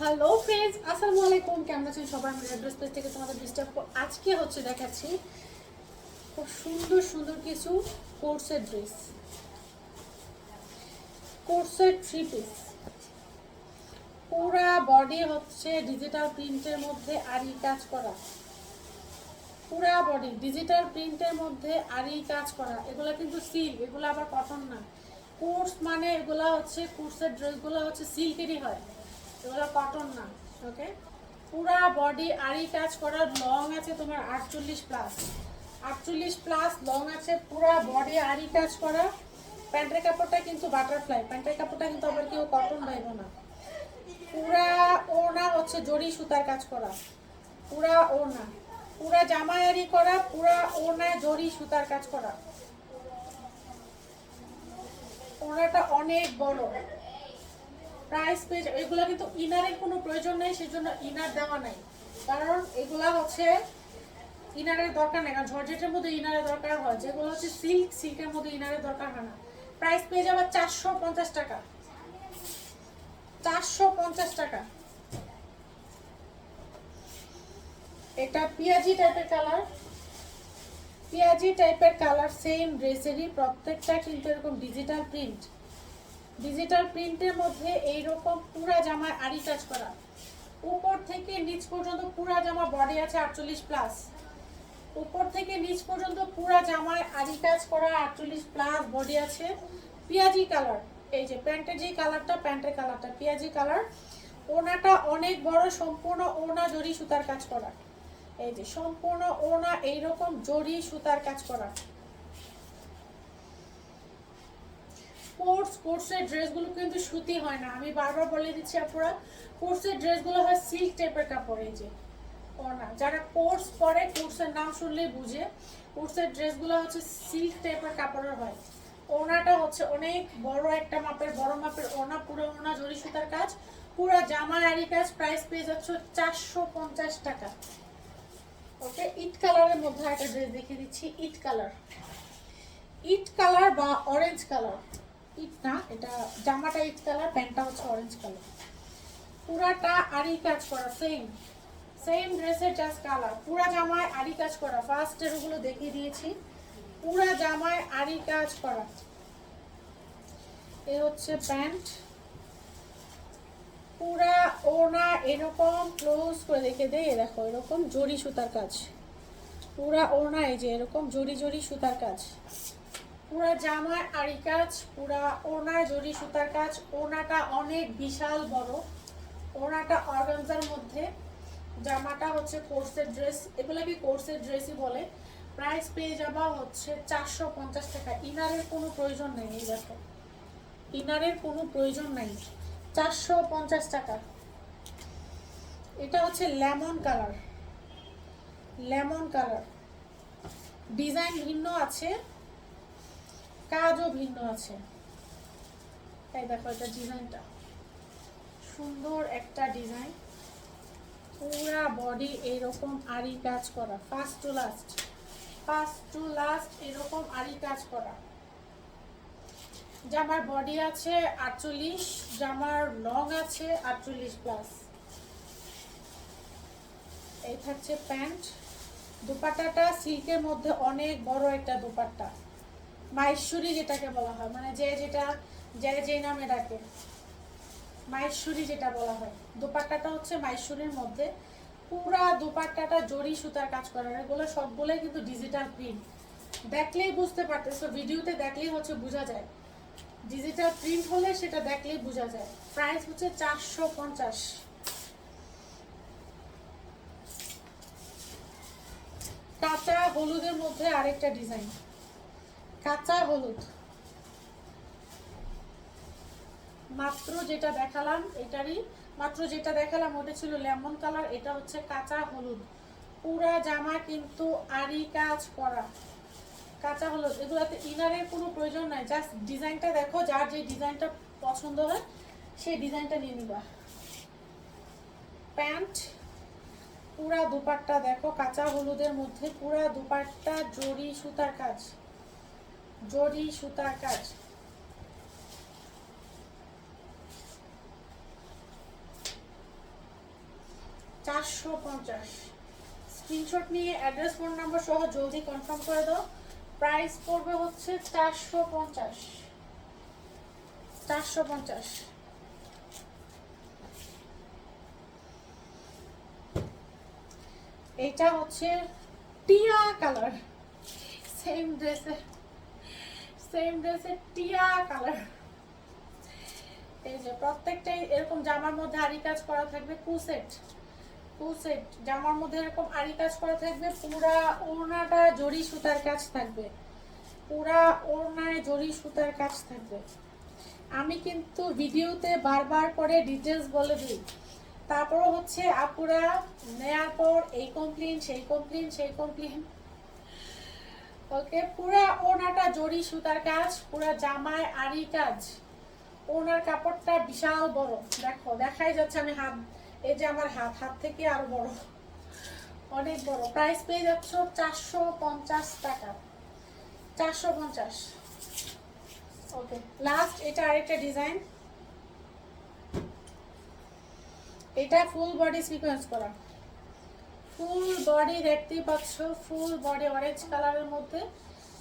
Hello friends আসসালামু আলাইকুম কেমন আছেন সবাই? আমি অ্যাড্রেস পেজ থেকে তোমাদের ডিস্টার্ব আজকে হচ্ছে দেখাচ্ছি খুব সুন্দর সুন্দর কিছু কোর্সের ড্রেস কোর্সের থ্রি পিস পুরা বডি হচ্ছে ডিজিটাল প্রিন্টের মধ্যে আরই কাজ করা। পুরা বডি ডিজিটাল প্রিন্টের মধ্যে আরই কাজ করা। এগুলো কিন্তু সিল্ক এগুলো আবার কটন না। কোর্স মানে এগুলা হচ্ছে কোর্সের ড্রেসগুলো হচ্ছে সিল্কেরই হয়। এগুলো কটন না ওকে পুরা বডি আরি কাজ করা লং আছে তোমার আটচল্লিশ প্লাস আটচল্লিশ প্লাস লং আছে, পুরা বডি আরি কাজ করা। প্যান্টের কাপড়টা কিন্তু বাটারফ্লাই প্যান্টের কাপড়টা কিন্তু আবার কেউ কটন পাইব না। পুরা ওনা হচ্ছে জড়ি সুতার কাজ করা। পুরা ওনা পুরা জামায়ারি করা, পুরা ওনা জড়ি সুতার কাজ করা। ওনাটা অনেক বড়। প্রাইস পেজ এগুলো কিন্তু ইনারের কোনো প্রয়োজন নেই, সেজন্য ইনার দেওয়া নাই। কারণ এগুলা হচ্ছে ইনারের দরকার নেই, কারণ জর্জেটের মধ্যে ইনারের দরকার হয়, যেগুলো হচ্ছে সিল্ক সিল্কের মধ্যে ইনারের দরকার হয় না। প্রাইস পেয়ে যাবে চারশো পঞ্চাশ টাকা। চারশো পঞ্চাশ টাকা। এটা পিয়াজি টাইপের কালার পিয়াজি টাইপের কালার সেম ড্রেসেরই প্রত্যেকটা কিন্তু এরকম ডিজিটাল প্রিন্ট ডিজিটাল প্রিন্টের মধ্যে এই রকম পুরা জামা আড়ি কাজ করা। উপর থেকে নিচ পর্যন্ত পুরা জামা বডি আছে আটচল্লিশ প্লাস উপর থেকে নিচ পর্যন্ত পুরা জামায় আড়ি কাজ করা আটচল্লিশ প্লাস বডি আছে। পিয়াজি কালার এই যে প্যান্টের যে কালারটা প্যান্টের কালারটা পিয়াজি কালার ওনাটা অনেক বড় সম্পূর্ণ ওনা জরি সুতার কাজ করা। এই যে সম্পূর্ণ ওনা এইরকম জরি সুতার কাজ করা। কোর্স কোর্সের ড্রেসগুলো কিন্তু সুতি হয় না। আমি বারবার বলে দিচ্ছি আপনারা কোর্সের ড্রেসগুলো হয় সিল্ক টাইপের কাপড় যে। ওনা যারা কোর্স পরে কোর্সের নাম শুনলেই বুঝে। কোর্সের ড্রেসগুলো হচ্ছে সিল্ক টাইপের কাপড়ের হয়। ওনাটা হচ্ছে অনেক বড় একটা মাপের, বড় মাপের ওনা, পুরো ওনা জরি সুতার কাজ। পুরো জামা আরি কাজ প্রাইস পেয়ে যাচ্ছে চারশো পঞ্চাশ টাকা। ওকে, ইট কালারের মধ্যে একটা ড্রেস দেখিয়ে দিচ্ছি, ইট কালার। ইট কালার বা অরেঞ্জ কালার। ইট না, এটা জামাটা ইট কালার, প্যান্টটা হচ্ছে অরেঞ্জ কালার পুরাটা আরি কাজ করা সেম সেম ড্রেসের জাস্ট কালার পুরা জামায় আরি কাজ করা। ফার্স্টের ওগুলো দেখিয়ে দিয়েছি। পুরা জামায় আরি কাজ করা। এ হচ্ছে প্যান্ট। পুরা ওনা এরকম ক্লোজ করে রেখে দেয় দেখো, এরকম জরি সুতার কাজ। পুরা ওনা এই যে এরকম জরি জরি সুতার কাজ। পুরা জামার আড়ি কাজ, পুরা ওনার জরি সুতার কাজ, ওনাটা অনেক বিশাল বড়। ওনাটা অর্গানজার মধ্যে। জামাটা হচ্ছে কোর্সের ড্রেস, এগুলোকে কোর্সের ড্রেসই বলে। প্রাইস পেয়ে যাবা হচ্ছে চারশো পঞ্চাশ টাকা। ইনারের কোনো প্রয়োজন নেই এই দেখো। ইনারের কোনো প্রয়োজন নাই। চারশো পঞ্চাশ টাকা। এটা হচ্ছে lemon colour. Lemon colour. Design ভিন্ন আছে। কাজও ভিন্ন আছে। এই দেখো এটা ডিজাইনটা। সুন্দর একটা ডিজাইন। পুরা বডি এরকম আরি কাজ করা। First to last first to last এরকম আরি কাজ করা। জামার বডি আছে আটচল্লিশ, জামার লং আছে আটচল্লিশ প্লাস এই থাকছে প্যান্ট। দুপাট্টাটা সিল্কের মধ্যে অনেক বড় একটা দুপাট্টা। মাহেশ্বরী যেটাকে বলা হয় মানে যে যেটা, যে যে নামে ডাকে। মাহেশ্বরী যেটা বলা হয়। দোপাট্টাটা হচ্ছে মাহেশ্বরীর মধ্যে পুরা দোপাট্টাটা জরি সুতার কাজ করা এগুলো সবগুলোই কিন্তু ডিজিটাল প্রিন্ট দেখলেই বুঝতে পারতেছো, ভিডিওতে দেখলেই হচ্ছে বোঝা যায়। ডিজিটাল প্রিন্ট হলে সেটা দেখলেই বোঝা যায়। প্রাইস হচ্ছে চারশো পঞ্চাশ। কাঁচা হলুদের মধ্যে আরেকটা ডিজাইন কাঁচা হলুদ। মাত্র যেটা দেখালাম, এটারই মাত্র যেটা দেখালাম, ওটা ছিল লেমন কালার, এটা হচ্ছে কাঁচা হলুদ। পুরা জামা কিন্তু আরি কাজ করা কাঁচা হলুদ, এগুলোতে ইনারের কোনো প্রয়োজন নাই, জাস্ট ডিজাইনটা দেখো, যার যে ডিজাইনটা পছন্দ হয় সেই ডিজাইনটা নিয়ে নিবা। প্যান্ট, পুরা দুপাট্টা দেখো, কাঁচা হলুদের মধ্যে পুরা দুপাট্টা, জরি, সুতার কাজ। জরি সুতার কাজ। চারশো পঞ্চাশ। স্ক্রিনশট নিয়ে অ্যাড্রেস ফোন নাম্বার সহ জলদি কনফার্ম করে দাও। প্রাইস পড়বে হচ্ছে চারশো পঞ্চাশ। চারশো পঞ্চাশ। এটা হচ্ছে টিয়া কালার। সেম ড্রেসে সেম ড্রেসে টিয়া কালার এই যে প্রত্যেকটাই এরকম জামার মধ্যে আরি কাজ করা থাকবে টু সেট টু সেট জামার মধ্যে এরকম আরি কাজ করা থাকবে, পুরা ওড়নাটা জরি সুতার কাজ থাকবে। পুরা ওড়নায় জরি সুতার কাজ থাকবে। আমি কিন্তু ভিডিওতে বারবার করে ডিটেলস বলে দিই। তারপরও হচ্ছে আপুরা, নেয়ার পর এই কমপ্লেন সেই কমপ্লেন সেই কমপ্লেন ওকে, পুরা ওনাটা জরি সুতার কাজ, পুরা জামায় আরি কাজ। ওনার কাপড়টা বিশাল বড়। দেখো, দেখাই যাচ্ছে আমি হাত, এই যে আমার হাত হাত থেকে আরও বড়। অনেক বড়। প্রাইস পেয়ে যাচ্ছ চারশো পঞ্চাশ টাকা। চারশো পঞ্চাশ। ওকে লাস্ট এটা আরেকটা ডিজাইন এটা ফুল বডি সিকোয়েন্স করা। ফুল বডি দেখতেই পাচ্ছ, ফুল বডি অরেঞ্জ কালারের মধ্যে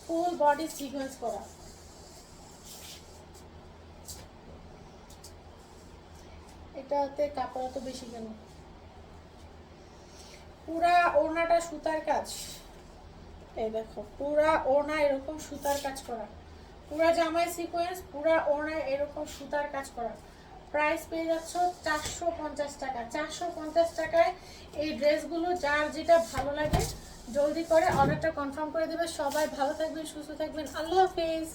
ফুল বডি সিকোয়েন্স করা। এটাতে কাপড় তো বেশি কেন? পুরা ওড়নাটা সুতার কাজ। এই দেখো, পুরা ওড়না এরকম সুতার কাজ করা। পুরা জামাই সিকোয়েন্স পুরা ওড়না এরকম সুতার কাজ করা। প্রাইস পেয়ে যাচ্ছ চারশো পঞ্চাশ টাকা। চারশো পঞ্চাশ টাকায় এই ড্রেসগুলো, যার যেটা ভালো লাগে, জলদি করে অর্ডারটা কনফার্ম করে দেবে। সবাই ভালো থাকবেন, সুস্থ থাকবেন। আল্লাহ হাফিজ।